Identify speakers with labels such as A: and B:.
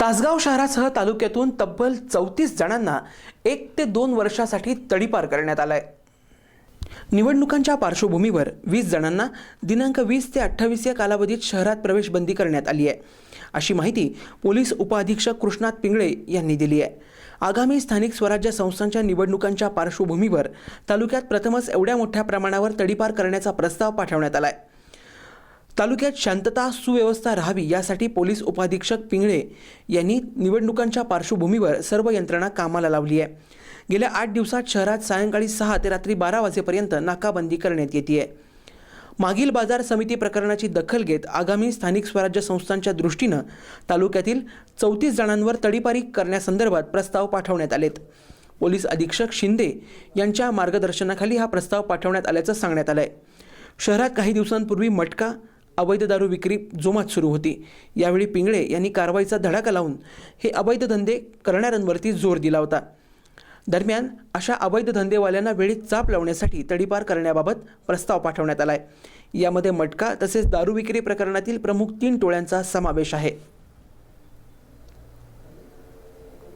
A: तासगाव शहरासह तालुक्यातून तब्बल चौतीस जणांना एक ते दोन वर्षासाठी तडीपार करण्यात आलाय. निवडणुकांच्या पार्श्वभूमीवर वीस जणांना दिनांक वीस ते अठ्ठावीस या कालावधीत शहरात प्रवेश बंदी करण्यात आली आहे. अशी माहिती पोलीस उपअधीक्षक कृष्णात पिंगळे यांनी दिली आहे. आगामी स्थानिक स्वराज्य संस्थांच्या निवडणुकांच्या पार्श्वभूमीवर तालुक्यात प्रथमच एवढ्या मोठ्या प्रमाणावर तडीपार करण्याचा प्रस्ताव पाठवण्यात आला आहे तालुक्यात शांतता सुव्यवस्था राहावी यासाठी पोलीस उपाधीक्षक पिंगळे यांनी निवडणुकांच्या पार्श्वभूमीवर सर्व यंत्रणा कामाला लावली आहे. गेल्या आठ दिवसात शहरात सायंकाळी सहा ते रात्री बारा वाजेपर्यंत नाकाबंदी करण्यात येते आहे मागील बाजार समिती प्रकरणाची दखल घेत आगामी स्थानिक स्वराज्य संस्थांच्या दृष्टीनं तालुक्यातील चौतीस जणांवर तडीपारी करण्यासंदर्भात प्रस्ताव पाठवण्यात आलेत. पोलीस अधीक्षक शिंदे यांच्या मार्गदर्शनाखाली हा प्रस्ताव पाठवण्यात आल्याचं सांगण्यात आलंय. शहरात काही दिवसांपूर्वी मटका अवैध दारू विक्री जोमात सुरू होती. यावेळी पिंगळे यांनी कारवाईचा धडाका लावून हे अवैध धंदे करणाऱ्यांवरती जोर दिला होता. दरम्यान अशा अवैध धंदेवाल्यांना वेळीत चाप लावण्यासाठी तडीपार करण्याबाबत प्रस्ताव पाठवण्यात आला आहे यामध्ये मटका तसेच दारू विक्री प्रकरणातील प्रमुख तीन टोळ्यांचा समावेश आहे.